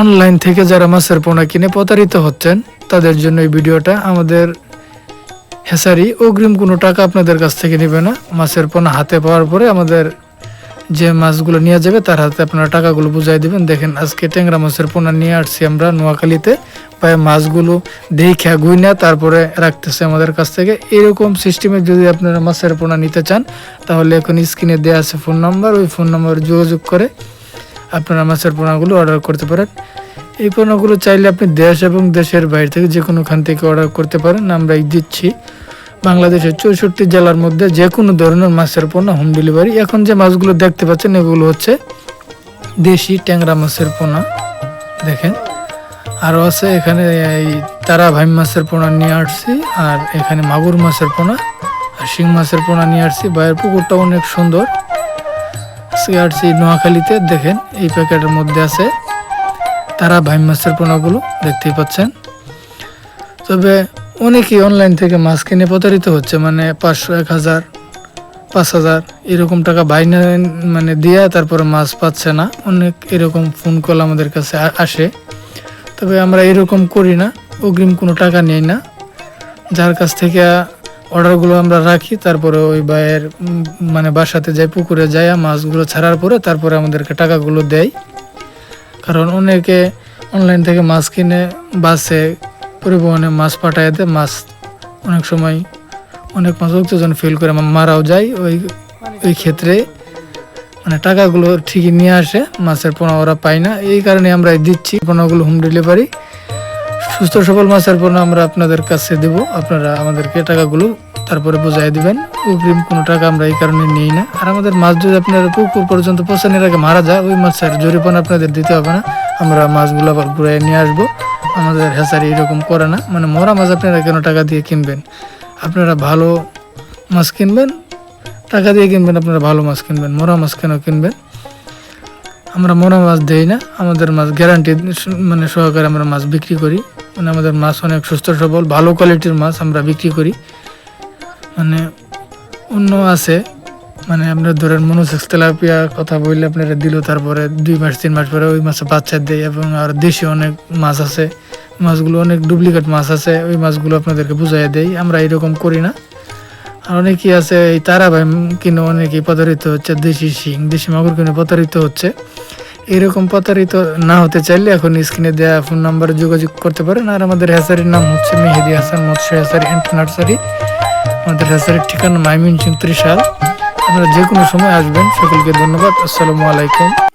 Online থেকে যারা মাছের পোনা কিনে প্রতারিত হচ্ছেন, তাদের জন্য এই ভিডিওটা আমাদের হেসারি অগ্রিম কোনো টাকা আপনাদের কাছ থেকে নেবে না। মাছের পোনা হাতে পাওয়ার পরে আমাদের যে মাছগুলো নিয়ে যাবে, তার হাতে আপনারা টাকাগুলো বুঝাই দিবেন। দেখেন, আজকে ট্যাংরা মাছের পোনা নিয়ে আসছি আমরা নোয়াখালীতে। বা মাছগুলো দেখে গুইনা, তারপরে রাখতেছে আমাদের কাছ থেকে। এরকম সিস্টেমে যদি আপনারা মাছের পোনা নিতে চান, তাহলে এখন স্ক্রিনে দেওয়া আছে ফোন নাম্বার। ওই ফোন নাম্বার যোগাযোগ করে আপনারা মাছের পোনাগুলো অর্ডার করতে পারেন। এই পণ্যগুলো চাইলে আপনি দেশ এবং দেশের বাইরে থেকে যে কোনোখান থেকে অর্ডার করতে পারেন আমরা দিচ্ছি। বাংলাদেশের চৌষট্টি জেলার মধ্যে যে কোনো ধরনের মাছের পণ্য হোম ডেলিভারি এখন যে মাছগুলো দেখতে পাচ্ছেন, এগুলো হচ্ছে দেশি ট্যাংরা মাছের পোনা। দেখেন আরও আছে এখানে এই তারা ভাই মাছের পোনা নিয়ে আসছি, আর এখানে মাগুর মাছের পোনা, আর শিং মাছের পোনা নিয়ে আসছি। বাইরের পুকুরটা অনেক সুন্দর। আজকে আসছি নোয়াখালীতে দেখেন, এই প্যাকেটের মধ্যে আছে তারা ভাই মাছের পোনাগুলো, দেখতেই পাচ্ছেন। তবে অনেকেই অনলাইন থেকে মাছ কিনে প্রতারিত হচ্ছে মানে পাঁচশো, এক হাজার, পাঁচ হাজার, এরকম টাকা বাইনা মানে দিয়ে তারপরে মাছ পাচ্ছে না। অনেক এরকম ফোন কল আমাদের কাছে আসে। তবে আমরা এরকম করি না, অগ্রিম কোনো টাকা নেই না। যার কাছ থেকে অর্ডারগুলো আমরা রাখি, তারপরে ওই ভাইয়ের মানে বাসাতে যাই, পুকুরে যাই, মাছগুলো ছাড়ার পরে তারপরে আমাদেরকে টাকাগুলো দেয়। কারণ অনেকে অনলাইন থেকে মাছ কিনে বাসে পরিবহনে মাছ পাঠায় দেয়, মাছ অনেক সময় অনেক মাছ অক্সিজেন ফিল করে মারাও যায়। ওই ওই ক্ষেত্রে মানে টাকাগুলো ঠিকই নিয়ে আসে, মাছের পোনা ওরা পায় না। এই কারণে আমরা দিচ্ছি, পোনাগুলো হোম ডেলিভারি সুস্থ সবল মাছের পোনা আমরা আপনাদের কাছে দেব, আপনারা আমাদেরকে টাকাগুলো তারপরে বুঝাই দিবেন, অগ্রিম কোনো টাকা আমরা এই কারণে নিই না। আর আমাদের মাছ যদি আপনার পুকুর পর্যন্ত পৌঁছানোর আগে মারা যায়, ওই মাছের জরিপানা আপনাদের দিতে হবে না। আমরা মাছগুলো আবার ঘুরাই নিয়ে আসব। আমাদের হেসারি এরকম করে না। মানে মরা মাছ আপনারা কেন টাকা দিয়ে কিনবেন? আপনারা ভালো মাছ কিনবেন, টাকা দিয়ে কিনবেন, আপনারা ভালো মাছ কিনবেন। মরা মাছ কেন কিনবেন? আমরা মরা মাছ দেই না। আমাদের মাছ গ্যারান্টি মানে সহকারে আমরা মাছ বিক্রি করি। মানে আমাদের মাছ অনেক সুস্থ সবল, ভালো কোয়ালিটির মাছ আমরা বিক্রি করি। মানে অন্য আছে। মানে আপনার ধরেন মনোসেক্স তেলাপিয়া কথা বললে আপনারা দিল, তারপরে দুই মাস, তিন মাস পরে ওই মাছে বাচ্চা দেয় এবং আর দেশি অনেক মাছ আছে। মাছগুলো অনেক ডুপ্লিকেট মাছ আছে, ওই মাছগুলো আপনাদেরকে বুঝাই দেয় আমরা এরকম করি না। আর অনেকেই আছে, এই তারা ভাই কিনে অনেকেই প্রতারিত হচ্ছে, দেশি শিং, দেশি মাগুর কিনে প্রতারিত হচ্ছে। এরকম প্রতারিত না হতে চাইলে এখন স্ক্রিনে দেওয়া ফোন নাম্বারে যোগাযোগ করতে পারেন। আর আমাদের হ্যাসারির নাম হচ্ছে মেহেদি হাসান, মৎস্য হ্যাসারি অ্যান্ড নার্সারি। আমাদের রেসারের ঠিকানা মাইমিন সিং ত্রিশাল। আপনারা যে কোনো সময় আসবেন। সকলকে ধন্যবাদ। আসসালামু আলাইকুম।